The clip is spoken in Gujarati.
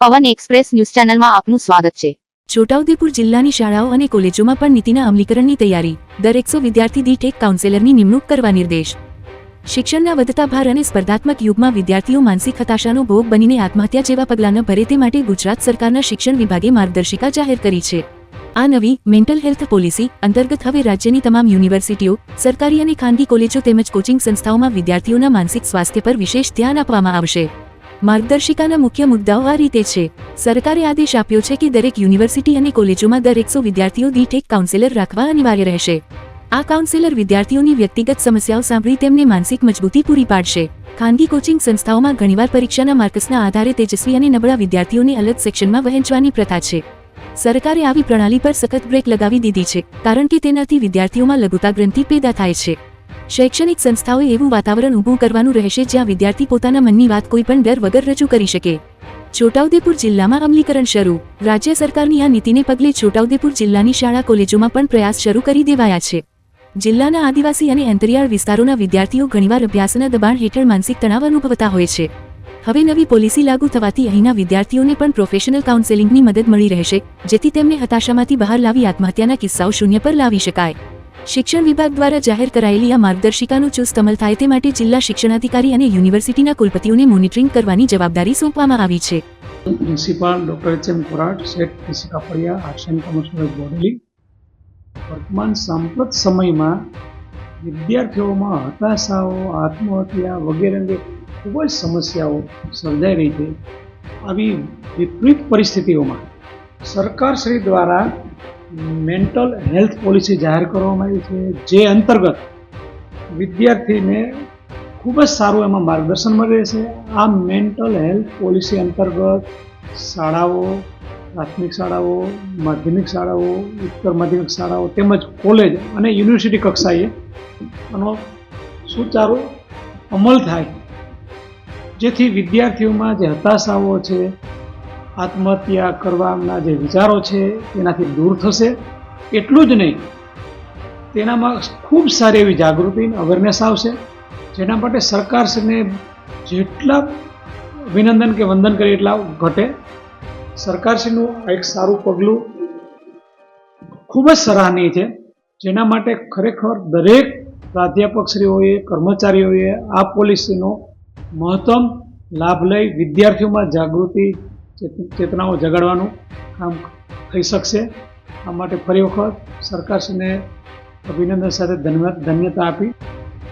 પવન એક્સપ્રેસ ન્યૂઝ ચેનલમાં આપનું સ્વાગત છે. છોટાઉદેપુર જિલ્લાની શાળાઓ અને કોલેજોમાં પણ નીતિના અમલીકરણની તૈયારી દર એકસો વિદ્યાર્થી દીઠ એક કાઉન્સેલરની નિમણૂક કરવા નિર્દેશ. શિક્ષણના વધતા ભાર અને સ્પર્ધાત્મક યુગમાં વિદ્યાર્થીઓ માનસિક હતાશાનો ભોગ બનીને આત્મહત્યા જેવા પગલાં ન ભરે તે માટે ગુજરાત સરકારના શિક્ષણ વિભાગે માર્ગદર્શિકા જાહેર કરી છે. આ નવી મેન્ટલ હેલ્થ પોલિસી અંતર્ગત હવે રાજ્યની તમામ યુનિવર્સિટીઓ, સરકારી અને ખાનગી કોલેજો તેમજ કોચિંગ સંસ્થાઓમાં વિદ્યાર્થીઓના માનસિક સ્વાસ્થ્ય પર વિશેષ ધ્યાન આપવામાં આવશે. માર્ગદર્શિકાના મુખ્ય મુદ્દાઓ આ રીતે છે. સરકારે આદેશ આપ્યો છે કે દરેક યુનિવર્સિટી અને કોલેજોમાં દર એકસો વિદ્યાર્થીઓ દીઠ એક કાઉન્સેલર રાખવા અનિવાર્ય રહેશે. આ કાઉન્સેલર વિદ્યાર્થીઓની વ્યક્તિગત સમસ્યાઓ સાંભળી તેમને માનસિક મજબૂતી પૂરી પાડશે. ખાનગી કોચિંગ સંસ્થાઓમાં ઘણીવાર પરીક્ષાના માર્કસના આધારે તેજસ્વી અને નબળા વિદ્યાર્થીઓને અલગ સેક્શનમાં વહેંચવાની પ્રથા છે. સરકારે આવી પ્રણાલી પર સખત બ્રેક લગાવી દીધી છે, કારણ કે તેનાથી વિદ્યાર્થીઓમાં લઘુતા ગ્રંથિ પેદા થાય છે. શૈક્ષણિક સંસ્થાઓએ એવું વાતાવરણ ઊભું કરવાનું રહેશે જ્યાં વિદ્યાર્થી પોતાના મનની વાત કોઈ પણ ડર વગર રજૂ કરી શકે. છોટાઉદેપુર જિલ્લામાં અમલીકરણ શરૂ. રાજ્ય સરકારની આ નીતિને પગલે છોટાઉદેપુર જિલ્લાની શાળા કોલેજોમાં પણ પ્રયાસ શરૂ કરી દેવાયા છે. જિલ્લાના આદિવાસી અને અંતરિયાળ વિસ્તારોના વિદ્યાર્થીઓ ઘણીવાર અભ્યાસના દબાણ હેઠળ માનસિક તણાવ અનુભવતા હોય છે. હવે નવી પોલિસી લાગુ થવાથી અહીંના વિદ્યાર્થીઓને પણ પ્રોફેશનલ કાઉન્સેલિંગની મદદ મળી રહેશે, જેથી તેમને હતાશામાંથી બહાર લાવી આત્મહત્યાના કિસ્સાઓ શૂન્ય પર લાવી શકાય. શિક્ષણ વિભાગ દ્વારા જાહેર કરાયેલી આ માર્ગદર્શિકાનું ચુસ્ત અમલ થાય તે માટે જિલ્લા શિક્ષણાધિકારી અને યુનિવર્સિટીના કુલપતિઓને મોનિટરિંગ કરવાની જવાબદારી સોંપવામાં આવી છે. Principal doctor H M Korat set PC Kapadia arts and Bodeli. વર્તમાન સાંપ્રત સમયમાં વિદ્યાર્થીઓમાં હતાશાઓ, આત્મહત્યા વગેરે અંગે ખૂબ જ સમસ્યાઓ સર્જાઈ રહી છે. આવી વિપરીત પરિસ્થિતિઓમાં સરકારશ્રી દ્વારા મેન્ટલ હેલ્થ પોલિસી જાહેર કરવામાં આવી છે, જે અંતર્ગત વિદ્યાર્થીને ખૂબ જ સારું એમાં માર્ગદર્શન મળી રહેશે આ મેન્ટલ હેલ્થ પોલિસી અંતર્ગત શાળાઓ, પ્રાથમિક શાળાઓ, માધ્યમિક શાળાઓ, ઉત્તર માધ્યમિક શાળાઓ તેમજ કોલેજ અને યુનિવર્સિટી કક્ષાએ આનો સુચારો અમલ થાય. જેથી વિદ્યાર્થીઓમાં જે હતાશાઓ છે આત્મહત્યા કરવાના જે વિચારો છે તેનાથી દૂર થશે. એટલું જ નહીં, તેનામાં ખૂબ સારી એવી જાગૃતિ અવેરનેસ આવશે. જેના માટે સરકારશ્રીને જેટલા અભિનંદન કે વંદન કરીએ એટલા ઘટે. સરકારશ્રીનું એક સારું પગલું ખૂબ જ સરાહનીય છે. જેના માટે ખરેખર દરેક પ્રાધ્યાપકશ્રીઓએ, કર્મચારીઓએ આ પોલિસીનો મહત્તમ લાભ લઈ વિદ્યાર્થીઓમાં જાગૃતિ ચેતનાઓ જગાડવાનું કામ થઈ શકશે. આ માટે ફરી વખત સરકારશ્રીને અભિનંદન સાથે ધન્યતા આપી.